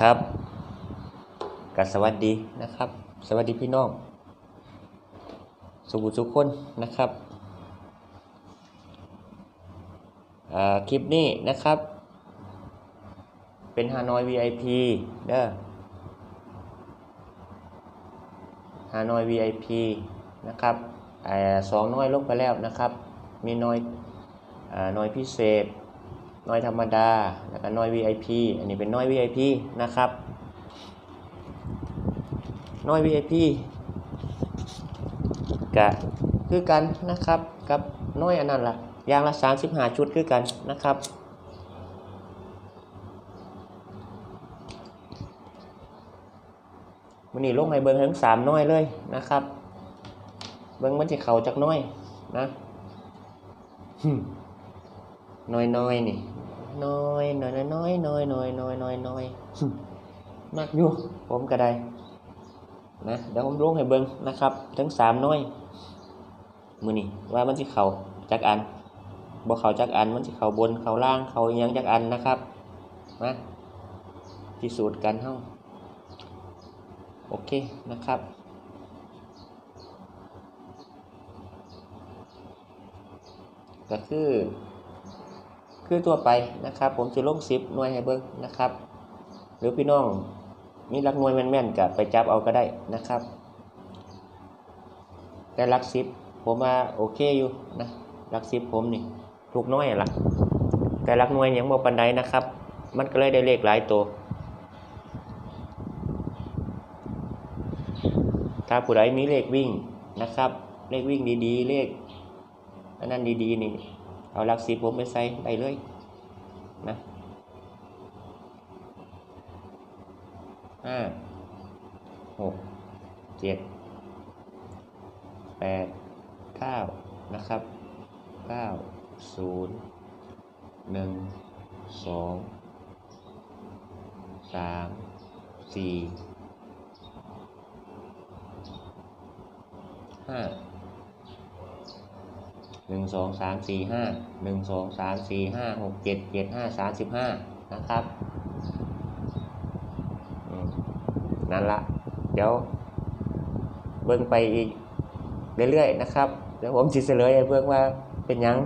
ครับก็สวัสดีนะครับ สวัสดีพี่น้อง สุขสุขคนนะครับอ่าคลิปนี้นะครับ เป็นฮานอย VIP เด้อฮานอย VIP นะครับอ่าสองน้อยลงไปแล้วนะครับ มีน้อยอ่าน้อยพิเศษ น้อยธรรมดา แล้วก็น้อย VIP อันนี้เป็นน้อย VIP นะครับ น้อย VIP กะคือกันนะครับกับน้อยอันนั้นละ่ะยางละ 35 ชุดคือกันนะครับมันนี่ลงให้เบิ้งทั้งสามน้อยเลยนะครับ เบิ้งมันจะเข่าจากน้อยนะหึ น้อยน้อยๆนี่น้อยน้อยน้อยน้อยน้อยน้อยน้อยน้อยหึมักอยู่ผมก็ได้นะเดี๋ยวผมลงให้เบิ้งนะครับ ทั้งสามน้อยมือนี่ว่ามันสิเข่าจักอันบ่เข่าจักอันมันสิเข่าบนเข่าล่างเข่าอิหยังจักอันนะครับมาพิสูจน์กันเฮาโอเคนะครับก็คือ คือตัวไปนะครับ ผมจะลงซิปหน่วยให้เบิ้งนะครับ หรือพี่น้องมีรักหน่วยแม่นๆกับไปจับเอาก็ได้นะครับ แต่รักซิปผมว่าโอเคอยู่นะรักซิปผมนี่ถูกน้อยละแต่รักหน่วยยังบ่ปันใดนะครับ มันก็เลยได้เลขหลายตัวถ้าผู้ใดมีเลขวิ่งนะครับ เลขวิ่งดีๆ เลขอันนั้นดีๆนี่ เอารักซิปผมไปใส่ได้เลยนะห้าหกเจ็ดแปดเก้านะครับเก้าศูนย์หนึ่งสองสามสี่ห้า หนึ่งสองสามสี่ห้าหนึ่งสองสามสี่ห้าหกเจ็ดเจ็ดห้าสามสิบห้านะครับนั่นละเดี๋ยวเบิ่งไปอีกเรื่อยๆนะครับเดี๋ยวผมสิเฉลยเบิ่งว่าเป็นยัง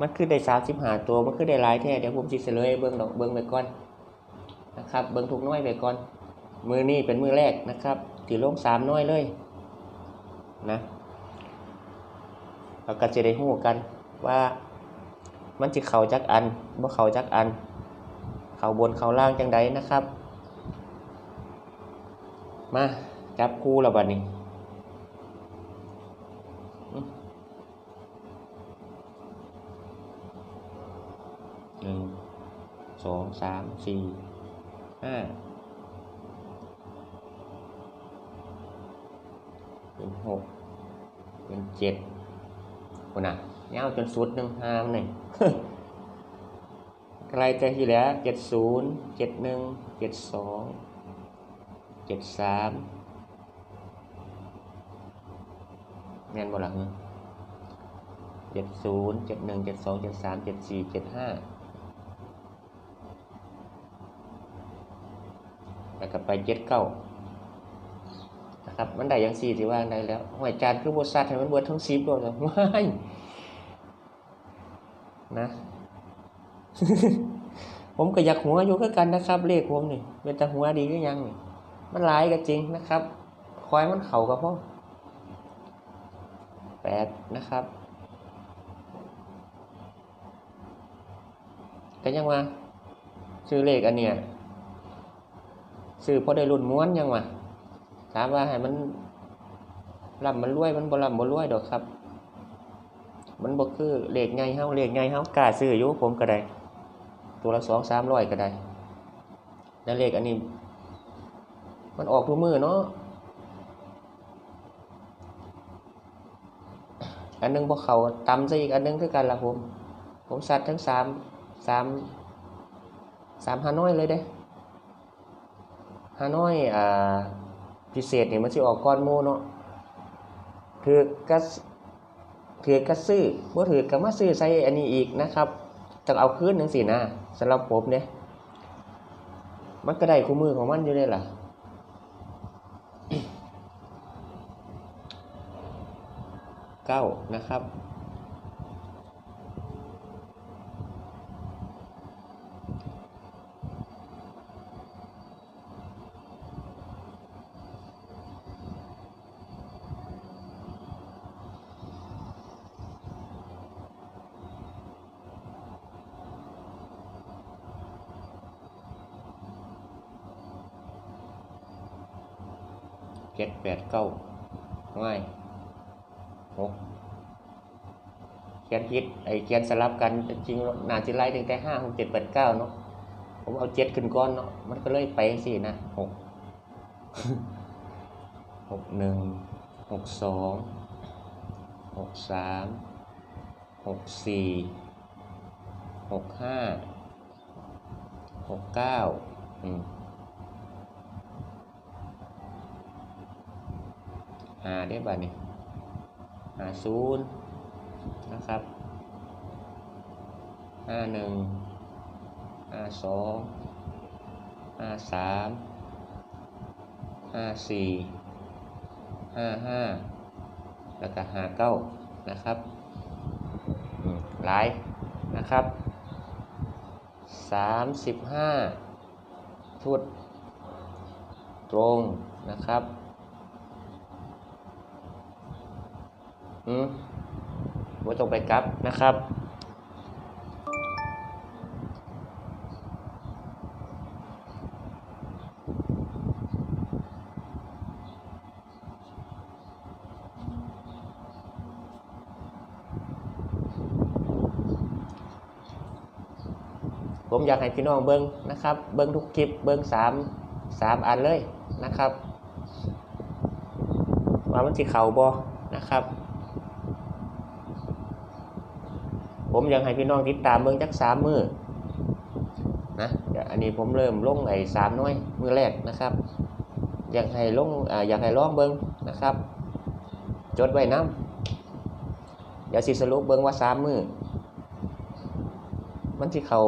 มันคือได้สามสิบห้าตัวมันคือได้หลายแท้เดี๋ยวผมสิเฉลยเบิ่งดอกเบิ่งไปก่อนนะครับเบิ่งทุกน้อยไปก่อนมือนี้เป็นมือแรกนะครับที่ลงสามน้อยเลยนะ เราก็จะได้หู้กันว่ามันจะเข่าจักอันบ่เข่าจักอัน เข่าบนเข่าล่างจังใดนะครับ มาจับคู่ล้วบัดนี้หนึ่งสองสามสี่ห้าเป็นหกเป็นเจ็ด คนน่ะยาจนสุดหนึ่งห้ามหนึ่งใครใจที่แล้วเจ็ดศูนย์เจ็ดหนึ่งเจ็ดสองเจ็ดสามแม่นบ่หลังเจ็ดศูนย์เจ็ดหนึ่งเจ็ดสองเจ็ดสามเจ็ดสี่เจ็ดห้าแล้วก็ไปเจ็ดเก้า นะครับ มันได้ยังสี่ที่ว่างได้แล้วหอยจานคือบทสัตว์ให้มันเบิดทั้งสิบโดเลยไม่นะ ผมก็อยากหัวอยู่ก็กันนะครับ เลขผมนี่เป็นแต่หัวดีก็ยังนี่มันหลายก็จริงนะครับ คอยมันเข่ากับพ่อแปดนะครับก็ยังว่าซื้อเลขอันเนี้ยซื้อพอได้รุ่นม้วนยังว่า ถามว่าให้มันลำมันรวยมันบ่ลำบ่รวยดอกครับ มันบ่คือเลขไงเฮาเลขไงเฮากล้าซื้ออยู่ผมก็ได้ตัวละสองสามร้อยก็ได้แล้วเลขอันนี้ มันออกทุกมือเนาะอันนึงพอเขาตำซะอีกอันนึงคือกันละผม ผมสัตว์ทั้งสามสามสามฮานอยเลยเด้ฮานอยอ่า พิเศษเนี่ยมันสิออกก้อนหมูเนาะถือกระถือกระซื้อบ่ถือกระมาซื้อใส่อันนี้อีกนะครับต้องเอาคืนหนึ่งสินะสำหรับผมเนี่ยมันก็ได้คู่มือของมันอยู่เลยล่ะเก้านะครับ เจ็ดแปดเก้าง่ายหกเขียนผิดไอ้เขียนสลับกันจริงนาจะไล่ตั้งแต่ห้าหกเจ็ดแปดเก้าเนาะผมเอาเจ็ดขึ้นก้อนเนาะมันก็เลยไปสินะหกหกหนึ่งหกสองหกสามหกสี่หกห้าหกเก้าอืม หาได้บ่านี่หาศูนย์นะครับห้าหนึ่งห้าสองห้าสามห้าสี่ห้าห้าแล้วก็หาเก้านะครับหลายนะครับสามสิบห้าชุดตรงนะครับ อืมว่าต้องไปกลับนะครับ ผมอยากให้พี่น้องเบิ้งนะครับ เบิ้งทุกคลิป เบิ้งสามสามอันเลยนะครับ ว่ามันสิเข่าบอนะครับ ผมยากให้พี่น้องติดตามเบิ้งจักสามมือนะอันนี้ผมเริ่มลงไอ้สามน้อยมือแรกนะครับ อยากให้ลงออยากให้ลองเบิ้งนะครับ จดไว้น้ำเดี๋ยวสิสรุปเบิ้งว่าสามมือมันสิเขา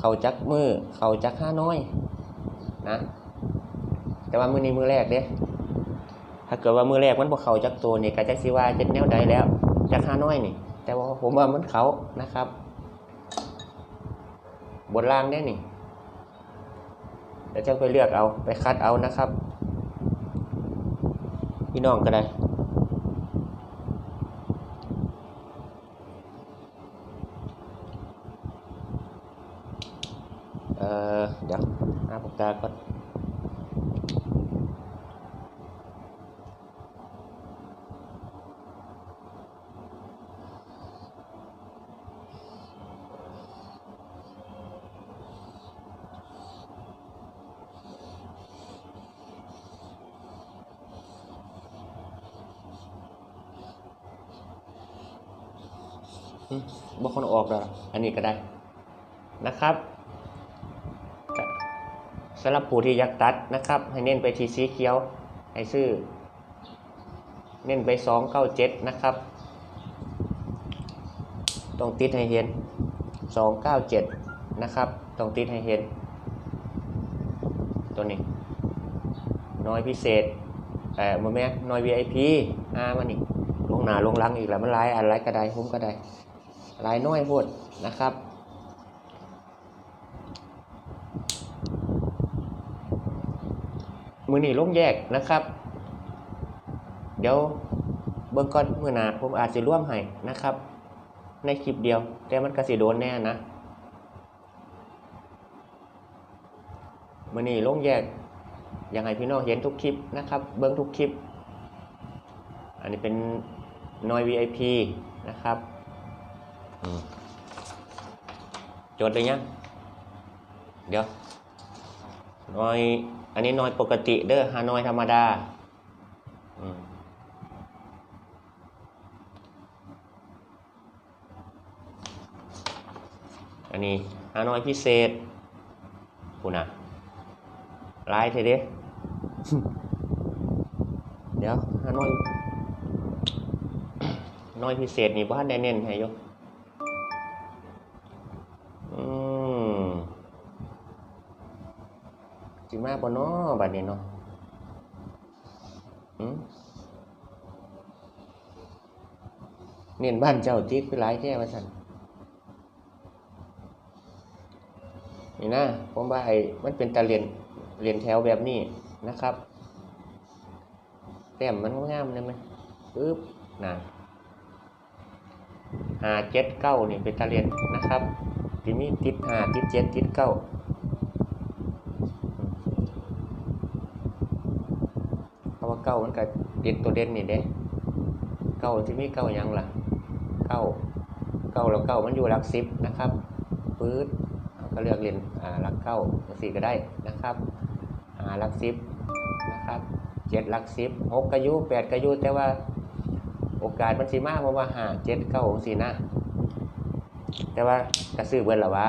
เขาจักมือเขาจักห้าน้อยนะแต่ว่ามือนี้มือแรกเด้ถ้าเกิดว่ามือแรกมันบ่เขาจักตัวนี่ก็จักสิว่าจะแนวใดแล้วจักห้าน้อยนี่ แต่ว่าผมว่ามันเขานะครับ บนล่างได้นี่เดี๋ยวจะไปเลือกเอาไปคัดเอานะครับ พี่น้องก็ได้เอ่อเดี๋ยวหาปากกาก่อน อืมบ่คนออกแล้วอันนี้ก็ได้นะครับสำหรับผู้ที่อยากตัดนะครับ ให้เน้นไปที่สีเขียว ให้ซื้อ เน้นไปสองเก้าเจ็ดนะครับ ต้องติดให้เห็นสองเก้าเจ็ดนะครับ ต้องติดให้เห็น ตัวนี้ น้อยพิเศษเอ่อมาแม่น้อย VIP อ่ามันนี่ลงหนาลงลังอีกแล้วมันหลายอันหลายกระไดผมก็ได้ ลายน้อยโพดนะครับมือนี่ลงแยกนะครับ เดี๋ยวเบื้องก่อนมือหนาผมอาจจะร่วมให้นะครับ ในคลิปเดียว แต่มันกระสีโดนแน่นะมือนี่ลงแยกยากให้พี่น้องเห็นทุกคลิปนะครับ เบิ้งทุกคลิป อันนี้เป็นนอย VIP นะครับ จดเลยยังเดี๋ยวน้อยอันนี้น้อยปกติเด้อฮานอยธรรมดาอันนี้ฮานอยพิเศษคุณนะลายเทเด้เดี๋ยวฮานอยน้อยพิเศษนี่บ้านได้เน้นให้ยก มาบ่น้อบัดนี้เนาะอืมเน้นบ้านเจ้าติคือหลายแท้ว่าซั่นนี่นะผมว่าไอ้มันเป็นตาเรียนเรียนแถวแบบนี้นะครับ แต้มมันงามเลยไหมปึ๊บนะหาเจ็ดเก้านี่เป็นตาเรียนนะครับทีนี้ติดหาติดเจ็ดติดเก้าเพราว่าเก้ามันก็ติดตัวเด่นนี่เด้เก้าที่มีเก้ายังล่ะเก้าเก้าแล้วเก้ามันอยู่หลักสิบนะครับปึ๊ดก็เลือกเรียนอ่าหลักเก้าหลักสี่ก็ได้นะครับหาหลักสิบนะครับเจ็ดหลักสิบหกกระยุแปดกระยุแต่ว่าโอกาสมันสิมากเพราะว่าหาเจ็ดเก้าสินะแต่ว่ากระซื้อเบิ้ลละวะ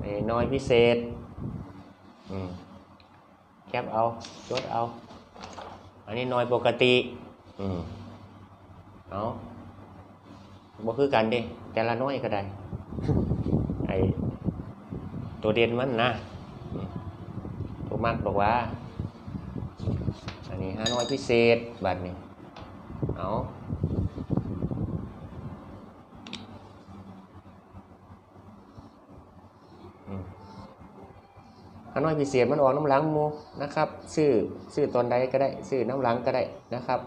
ไอ้น้อยพิเศษอืมแคปเอาจดเอา อันนี้น้อยปกติ อืมเอาบ่คือกันเดิแต่ละน้อยก็ได้ไอ้ตัวเด่นมันนะอืมตัวมักบอกว่า อันนี้ห้าน้อยพิเศษบัตรนี่เอาอืมห้า น้อยพิเศษมันออกน้ำหลังหมูนะครับซื้อซื้อตอนใดก็ได้ซื้อน้ำหลังก็ได้นะครับ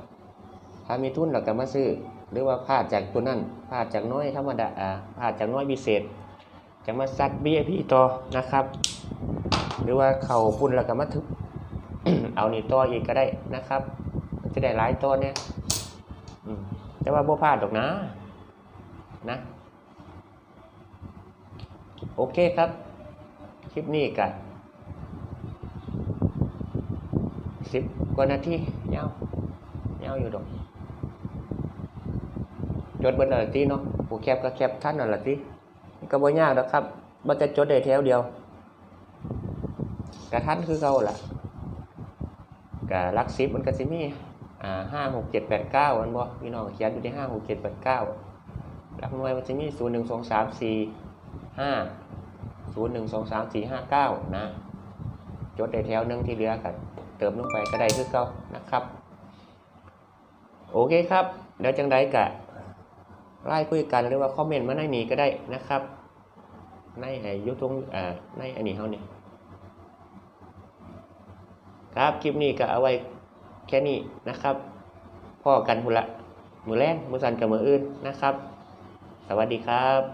ถ้ามีทุนเราก็มาซื้อ หรือว่าพลาดจากตัวนั้นพลาดจากน้อยธรรมดาอ่าพลาดจากน้อยพิเศษ จะมาซัดเบี้ยพี่ต่อนะครับ หรือว่าเข่าพุ่นแล้วก็มาทึบเอานี่ต่ออีกก็ได้นะครับ จะได้หลายตัวเนี่ยแต่ว่าบ่พลาดหรอกนะนะโอเคครับ คลิปนี้กัน สิบกว่านาทียาวยาอยู่ดอกจดเบิดแล้วละทีเนาะผู้แคปก็แคปท่านนั่นละทีก็บ่ยากหรอกครับมันจะจดได้แถวเดียวกระทันคือเขาล่ะก็ลักซิปมันก็สิมีอ่าห้าหกเจ็ดแปดเก้ามันบ่พี่น้องเขียนอยู่ที่ห้าหกเจ็ดแปดเก้าลักหน่วยมันจะมีศูนย์หนึ่งสองสามสี่ห้าศูนย์หนึ่งสองสามสี่ห้าเก้านะ จดได้แถวหนึ่งที่เหลือกัน เติมลงไปก็ได้คือเก่านะครับ โอเคครับเดี๋ยวจังไดกะไล่คุยกันหรือว่าคอมเมนต์มาในนี้ก็ได้นะครับ ในไอ้ยุทงอ่าในอันนี้เฮานี่ครับคลิปนี้ก็เอาไว้แค่นี้นะครับพ่อกันพุนละมือแรงมือสันกับมืออื่นนะครับ สวัสดีครับ